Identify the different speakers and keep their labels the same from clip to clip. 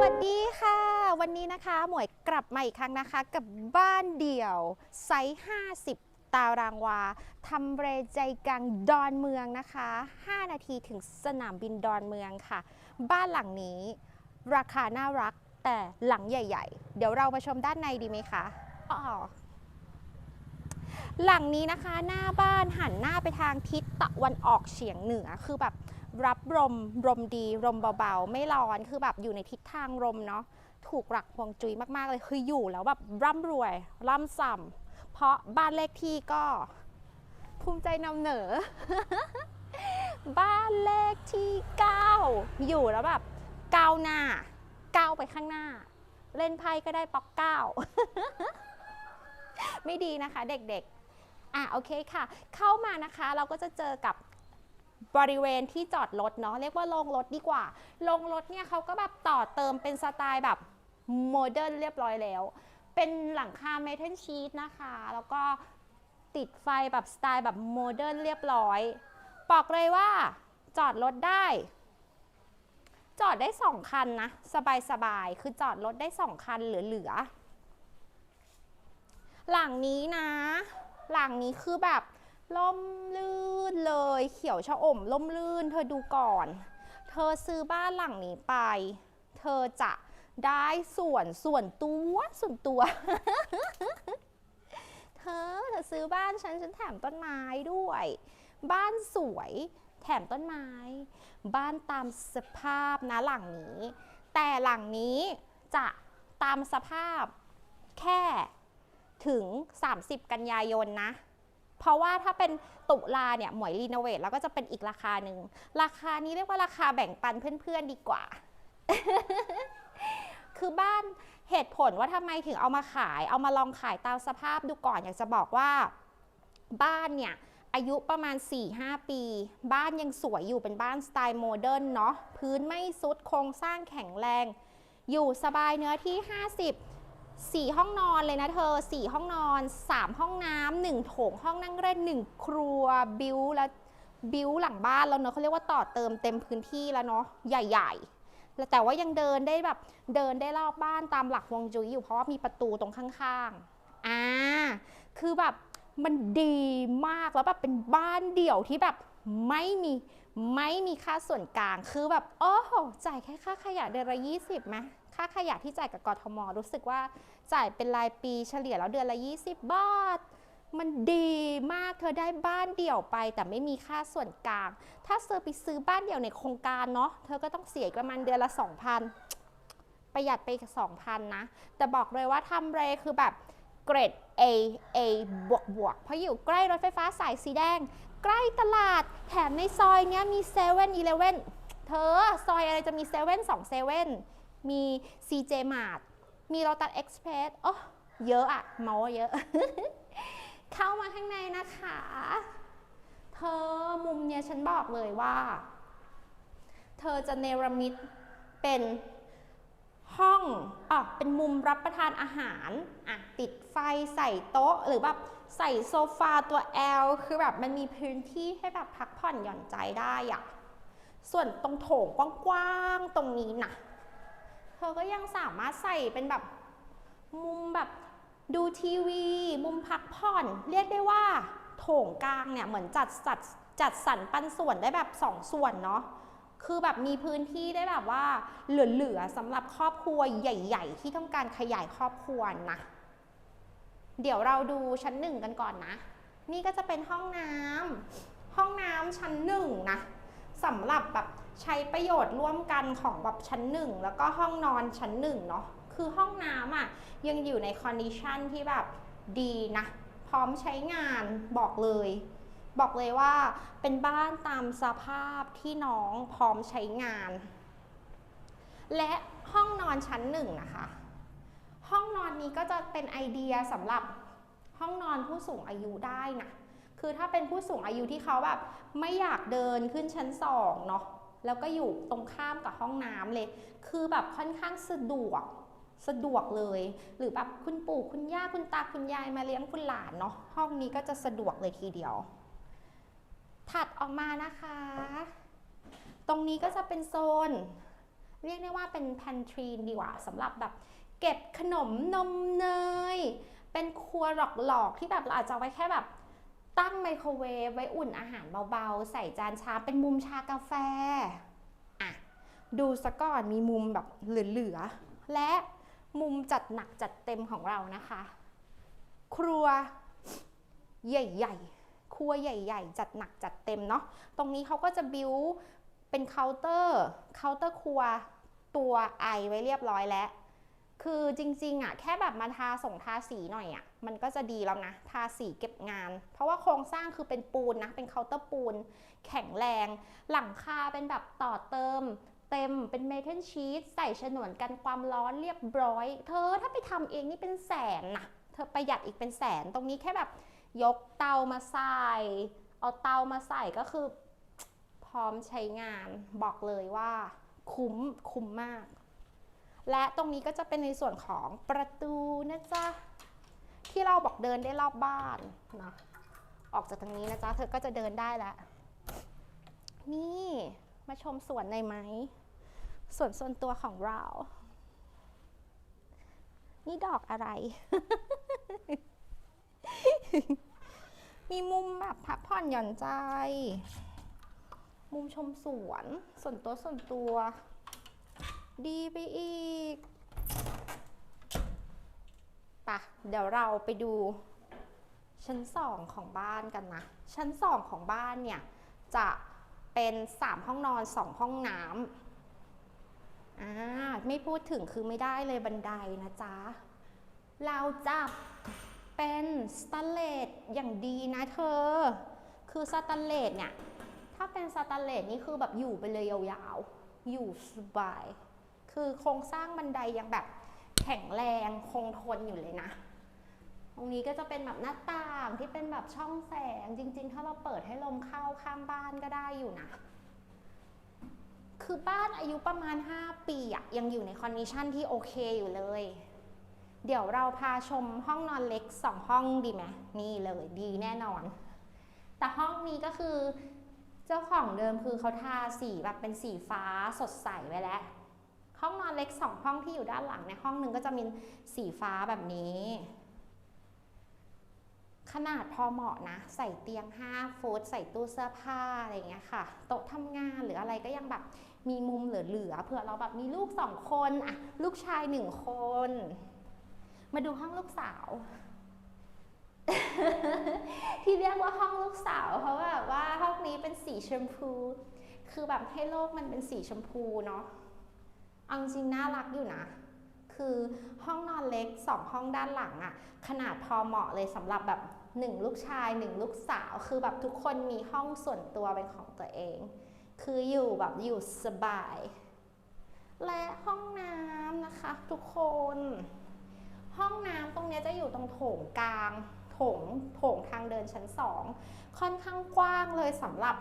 Speaker 1: วัสดีค่ะ วันนี้นะคะ หมวยกลับมาอีกครั้งนะคะ กับบ้านเดี่ยว ไซส์ 50 ตารางวาทำเรใจกลางดอนเมืองนะคะ 5 นาทีถึงสนามบินดอนเมืองค่ะ บ้านหลังนี้ ราคาน่ารักแต่หลังใหญ่ ๆ เดี๋ยวเรามาชมด้านในดีไหมคะอ๋อหลังนี้นะคะหน้าบ้านหันหน้าไปทางทิศตะวันออกเฉียงเหนือคือแบบ รับลมลมดีลมเบาๆ ไม่ร้อนคือแบบอยู่ในทิศทางลมเนาะถูกหลักฮวงจุ้ยมากๆเลยคืออยู่แล้วแบบร่ำรวย ร่ำส่ำเพราะบ้านเลขที่ก็ภูมิใจนำเหนอ บ้านเลขที่ 9 อยู่แล้วแบบก้าวหน้าก้าวไปข้างหน้า เล่นไพ่ก็ได้ป๊อกเก้าไม่ดีนะคะเด็กๆ อะโอเคค่ะ เข้ามานะคะเราก็จะเจอกับ บริเวณที่จอดรถเนาะเรียกว่าโรงรถดีกว่าโรงรถเนี่ยเขาก็แบบต่อเติมเป็นสไตล์แบบโมเดิร์นเรียบร้อยแล้ว เป็นหลังคาเมทัลชีตนะคะ แล้วก็ติดไฟแบบสไตล์แบบโมเดิร์นเรียบร้อย บอกเลยว่าจอดรถได้ จอดได้สองคันนะ สบายๆคือจอดรถได้สองคันเหลือๆหลังนี้นะ หลังนี้คือแบบ ล่มลื่นเลย เขียวชะอมล่มลื่น เธอดูก่อน เธอซื้อบ้านหลังนี้ไป เธอจะได้ส่วนส่วนตัวส่วนตัว เธอเธอซื้อบ้านฉันฉันแถมต้นไม้ด้วย บ้านสวยแถมต้นไม้ บ้านตามสภาพนะหลังนี้ แต่หลังนี้จะตามสภาพแค่ถึง 30 กันยายนนะ เพราะว่าถ้าเป็นตุลาเนี่ยหมวยรีโนเวทแล้วก็จะเป็นอีกราคาหนึ่ง ราคานี้เรียกว่าราคาแบ่งปันเพื่อนๆดีกว่า คือบ้านเหตุผลว่าทำไมถึงเอามาขาย เอามาลองขายตามสภาพดูก่อนอยากจะบอกว่า บ้านเนี่ยอายุประมาณ 4-5 ปี บ้านยังสวยอยู่เป็นบ้านสไตล์โมเดิร์นเนาะพื้นไม่ซุดโครงสร้างแข็งแรง อยู่สบายเนื้อที่ 50 4 ห้องนอนเลยนะเธอ 4 ห้องนอน 3 ห้องน้ำ1โถงห้องนั่งเล่น1ครัวบิวและบิวหลังบ้านแล้วเนาะเขาเรียกว่าต่อเติมเต็มพื้นที่แล้วเนาะใหญ่ ๆแล้วแต่ว่ายังเดินได้แบบเดินได้รอบบ้านตามหลักฮวงจุ้ยอยู่เพราะว่ามีประตูตรงข้างๆอ่าคือแบบมันดีมากแล้วแบบเป็นบ้านเดี่ยวที่แบบไม่มีไม่มีค่าส่วนกลางคือแบบโอ้โหจ่ายแค่ค่าขยะเดือนละ20ไหม ค่าขยะที่จ่ายกับกทม รู้สึกว่าจ่ายเป็นรายปีเฉลี่ยแล้วเดือนละ 20 บาท มันดีมากเธอได้บ้านเดี่ยวไป แต่ไม่มีค่าส่วนกลาง ถ้าเธอไปซื้อบ้านเดี่ยวในโครงการเนาะเธอก็ต้องเสียประมาณเดือนละ 2,000 ประหยัดไปอีก2,000 นะ แต่บอกเลยว่าทำเรคือแบบเกรด A A บวกบวกเพราะอยู่ใกล้รถไฟฟ้าสายสีแดง ใกล้ตลาด แถมในซอยเนี้ยมี7 e เ e ่ e อเธอ ซอยอะไรจะมี7 e เ e ่ e 2เซเว่น มี CJ Mart มีโ o ตัสเอ็กซ์เพรสโอ้เยอะอะเมาเยอะ เข้ามาข้างในนะคะ เธอมุมเนี้ยฉันบอกเลยว่า เธอจะเนรมิตเป็นห้องอะเป็นมุมรับประทานอาหารอะติดไฟใส่โต๊ะ หรือแบบใส่โซฟาตัว L คือแบบมันมีพื้นที่ให้แบบพักผ่อนหย่อนใจได้อะส่วนตรงโถงกว้างๆตรงนี้นะ เธอก็ยังสามารถใส่เป็นแบบมุมแบบดูทีวี มุมพักผ่อน เรียกได้ว่าโถงกลางเนี่ยเหมือนจัดสัดจัดสรรปันส่วนได้แบบสองส่วนเนาะคือแบบมีพื้นที่ได้แบบว่าเหลือๆสำหรับครอบครัวใหญ่ ๆ ที่ต้องการขยายครอบครัวนะเดี๋ยวเราดูชั้นหนึ่งกันก่อนนะ นี่ก็จะเป็นห้องน้ำห้องน้ำชั้นหนึ่งนะสำหรับแบบ ใช้ประโยชน์ร่วมกันของแบบชั้นหนึ่งแล้วก็ห้องนอนชั้นหนึ่งเนาะคือห้องน้ำอะยังอยู่ในคอนดิชันที่แบบดีนะ พร้อมใช้งานบอกเลย บอกเลยว่าเป็นบ้านตามสภาพที่น้องพร้อมใช้งาน และห้องนอนชั้นหนึ่งนะคะ ห้องนอนนี้ก็จะเป็นไอเดียสำหรับห้องนอนผู้สูงอายุได้นะคือถ้าเป็นผู้สูงอายุที่เขาแบบไม่อยากเดินขึ้นชั้นสองเนาะ แล้วก็อยู่ตรงข้ามกับห้องน้ำเลย คือแบบค่อนข้างสะดวกสะดวกเลย หรือแบบคุณปู่คุณย่าคุณตาคุณยายมาเลี้ยงคุณหลานเนาะห้องนี้ก็จะสะดวกเลยทีเดียว ถัดออกมานะคะ ตรงนี้ก็จะเป็นโซน เรียกได้ว่าเป็น pantry ดีกว่าสำหรับแบบเก็บขนมนมเนย เป็นครัวหลอกๆที่แบบเราอาจจะเอาไว้แค่แบบ ตั้งไมโครเวฟไว้อุ่นอาหารเบาๆ ใส่จานชาเป็นมุมชากาแฟอะดูสะก่อนมีมุมแบบเหลือๆ และมุมจัดหนักจัดเต็มของเรานะคะ ครัวใหญ่ๆ ครัวใหญ่ ๆ จัดหนักจัดเต็มเนาะตรงนี้เขาก็จะบิวเป็นเคาน์เตอร์เคาน์เตอร์ครัวตัวไอไว้เรียบร้อยแล้ว คือจริงๆอะแค่แบบมาทาส่งทาสีหน่อยอะมันก็จะดีแล้วนะ ทาสีเก็บงาน เพราะว่าโครงสร้างคือเป็นปูนนะ เป็นเคาน์เตอร์ปูน แข็งแรง หลังคาเป็นแบบต่อเติม เต็มเป็นเมทัลชีตใส่ฉนวนกันความร้อนเรียบร้อย เธอถ้าไปทำเองนี่เป็นแสนนะเธอประหยัดอีกเป็นแสนตรงนี้แค่แบบยกเตามาใส่ เอาเตามาใส่ก็คือ พร้อมใช้งานบอกเลยว่า คุ้มคุ้มมาก และตรงนี้ก็จะเป็นในส่วนของประตูนะจ๊ะ ที่เราบอกเดินได้รอบบ้านนะออกจากตรงนี้นะจ๊ะ เธอก็จะเดินได้แล้ว นี่มาชมสวนในไหมสวนส่วนตัวของเรา นี่ดอกอะไร มีมุมแบบพักผ่อนหย่อนใจ มุมชมสวน ส่วนตัวส่วนตัว ดีไปอีกปะเดี๋ยวเราไปดู ชั้นสองของบ้านกันนะ ชั้นสองของบ้านเนี่ย จะเป็นสามห้องนอนสองห้องน้ำอ่าไม่พูดถึงคือไม่ได้เลยบันไดนะจ๊ะ เราจะเป็นสแตนเลสอย่างดีนะเธอ คือสแตนเลสเนี่ย ถ้าเป็นสแตนเลสนี่คือแบบอยู่ไปเลยยาวๆ อยู่สบาย คือโครงสร้างบันไดยังแบบแข็งแรงคงทนอยู่เลยนะ ตรงนี้ก็จะเป็นแบบหน้าต่างที่เป็นแบบช่องแสงจริง ๆ ถ้าเราเปิดให้ลมเข้าข้างบ้านก็ได้อยู่นะ คือบ้านอายุประมาณ 5 ปีอะยังอยู่ในคอนดิชันที่โอเคอยู่เลย เดี๋ยวเราพาชมห้องนอนเล็ก 2 ห้องดีไหมนี่เลยดีแน่นอน แต่ห้องนี้ก็คือเจ้าของเดิมคือเขาทาสีแบบเป็นสีฟ้าสดใสไว้แล้ว ห้องนอนเล็กสองห้องที่อยู่ด้านหลังในห้องหนึ่งก็จะมีสีฟ้าแบบนี้ ขนาดพอเหมาะนะ ใส่เตียง 5 ฟุต ใส่ตู้เสื้อผ้าอะไรเงี้ยค่ะ โต๊ะทำงานหรืออะไรก็ยังแบบมีมุมเหลือๆเผื่อเราแบบมีลูกสองคนอะลูกชายหนึ่งคน มาดูห้องลูกสาว ที่เรียกว่าห้องลูกสาว เพราะแบบว่าห้องนี้เป็นสีชมพู คือแบบให้โลกมันเป็นสีชมพูเนาะ เอาจริงน่ารักอยู่นะ คือห้องนอนเล็กสองห้องด้านหลังอะขนาดพอเหมาะเลยสำหรับแบบหนึ่งลูกชายหนึ่งลูกสาว คือแบบทุกคนมีห้องส่วนตัวเป็นของตัวเอง คืออยู่แบบอยู่สบาย และห้องน้ำนะคะทุกคน ห้องน้ำตรงนี้จะอยู่ตรงโถงกลางโถงโถงทางเดินชั้นสองค่อนข้างกว้างเลยสำหรับ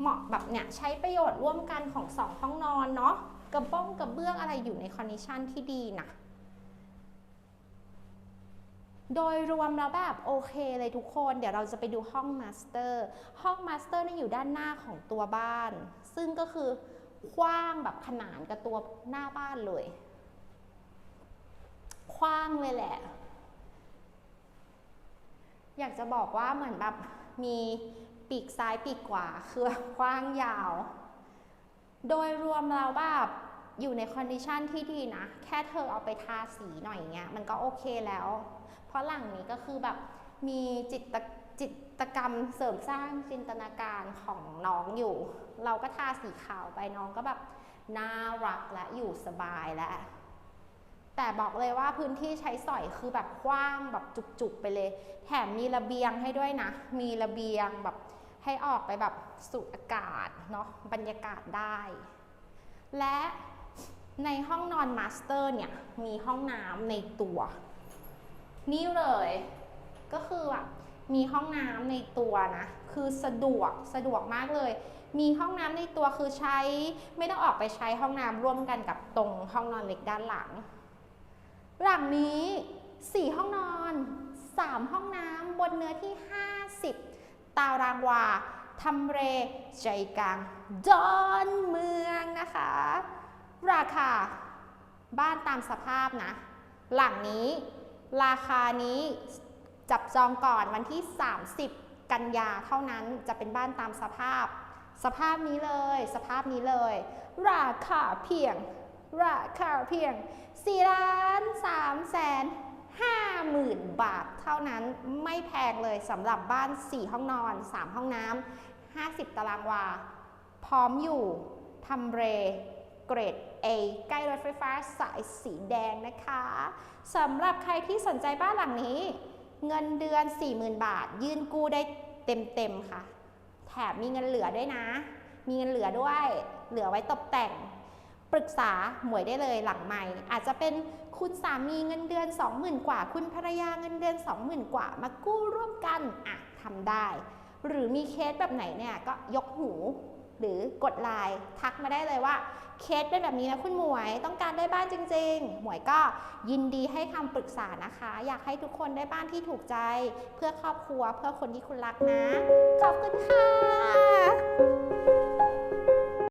Speaker 1: เหมาะแบบเนี่ยใช้ประโยชน์ร่วมกันของสองห้องนอนเนาะ กระบ้องกระเบื้องอะไรอยู่ในคอนดิชันที่ดีนะโดยรวมแล้วแบบโอเคเลยทุกคน เดี๋ยวเราจะไปดูห้องมาสเตอร์ห้องมาสเตอร์นี่อยู่ด้านหน้าของตัวบ้าน ซึ่งก็คือกว้างแบบขนานกับตัวหน้าบ้านเลยกว้างเลยแหละ อยากจะบอกว่าเหมือนแบบมีปีกซ้ายปีกขวาคือกว้างยาว โดยรวมเราแบบอยู่ในคอนดิชันที่ดีนะ แค่เธอเอาไปทาสีหน่อยเงี้ยมันก็โอเคแล้ว เพราะหลังนี้ก็คือแบบมีจิตจิตกรรมเสริมสร้างจินตนาการของน้องอยู่ เราก็ทาสีขาวไปน้องก็แบบน่ารักและอยู่สบายแล้วแต่บอกเลยว่าพื้นที่ใช้สอยคือแบบกว้างแบบจุกๆไปเลย แถมมีระเบียงให้ด้วยนะ มีระเบียงแบบ ให้ออกไปแบบสูดอากาศเนาะบรรยากาศได้ และในห้องนอนมาสเตอร์เนี่ยมีห้องน้ำในตัว นี่เลยก็คือแบบมีห้องน้ำในตัวนะ คือสะดวกสะดวกมากเลย มีห้องน้ำในตัวคือใช้ไม่ต้องออกไปใช้ห้องน้ำร่วมกันกับตรงห้องนอนเล็กด้านหลัง หลังนี้ 4 ห้องนอน 3 ห้องน้ำบนเนื้อที่ 50 ตารางวาทำเรใจกลางดอนเมืองนะคะ ราคาบ้านตามสภาพนะ หลังนี้ราคานี้จับจองก่อนวันที่ 30 กันยาเท่านั้นจะเป็นบ้านตามสภาพ สภาพนี้เลย สภาพนี้เลย ราคาเพียง ราคาเพียง4ล้าน3แสน 5หมื่นบาทเท่านั้นไม่แพงเลยสำหรับบ้าน 4 ห้องนอน 3 ห้องน้ำ 50 ตารางวา พร้อมอยู่ทำเรเกรด A ใกล้รถไฟฟ้าสายสีแดงนะคะสำหรับใครที่สนใจบ้านหลังนี้ เงินเดือน 40,000 บาท ยื่นกู้ได้เต็มๆค่ะ แถมมีเงินเหลือด้วยนะ มีเงินเหลือด้วย เหลือไว้ตกแต่ง ปรึกษาหมวยได้เลยหลังใหม่ อาจจะเป็นคุณสามีเงินเดือน 20,000 กว่า คุณภรรยาเงินเดือน 20,000 กว่า มากู้ร่วมกันอะทำได้ หรือมีเคสแบบไหนเนี่ยก็ยกหูหรือกดไลน์ทักมาได้เลยว่า เคสเป็นแบบนี้นะคุณหมวย ต้องการได้บ้านจริง ๆ หมวยก็ยินดีให้คำปรึกษานะคะ อยากให้ทุกคนได้บ้านที่ถูกใจ เพื่อครอบครัวเพื่อคนที่คุณรักนะ ขอบคุณค่ะ